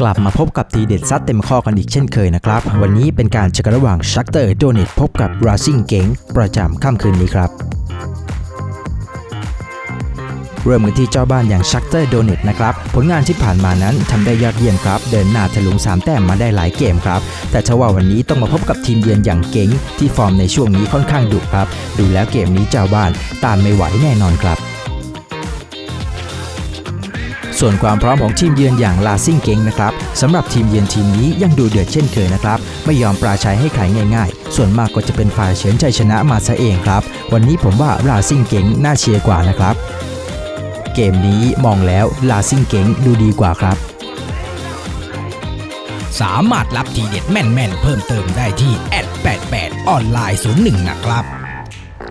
กลับมาพบกับทีเด็ดซัดเต็มข้อกันอีกเช่นเคยนะครับ วันนี้เป็นการเจอกันระหว่างชักเตอร์โดเนตพบกับราซิงเก๋งประจำค่ำคืนนี้ครับ เริ่มกันที่เจ้าบ้านอย่างชักเตอร์โดเนตนะครับ ผลงานที่ผ่านมานั้นทำได้ยอดเยี่ยมครับ เดินหน้าทะลุง3แต้มมาได้หลายเกมครับ แต่ทว่าวันนี้ต้องมาพบกับทีมเยือนอย่างเก๋งที่ฟอร์มในช่วงนี้ค่อนข้างดุครับ ดูแล้วเกมนี้เจ้าบ้านต้านไม่ไหวแน่นอนครับ ส่วนความพร้อมของทีมเยือนอย่างลาซิงเกงนะครับสำหรับทีมเยือนทีมนี้ยังดูเดือดเช่นเคยนะครับไม่ยอมปราชัยให้ใครง่ายๆ ส่วนมากก็จะเป็นฝ่ายเฉือนใจชนะมาซะเองครับ วันนี้ผมว่าลาซิงเกงน่าเชียร์กว่านะครับ เกมนี้มองแล้วลาซิงเกงดูดีกว่าครับ สามารถรับทีเด็ดแม่นๆ เพิ่มเติมได้ที่แอด88ออนไลน์01นะครับ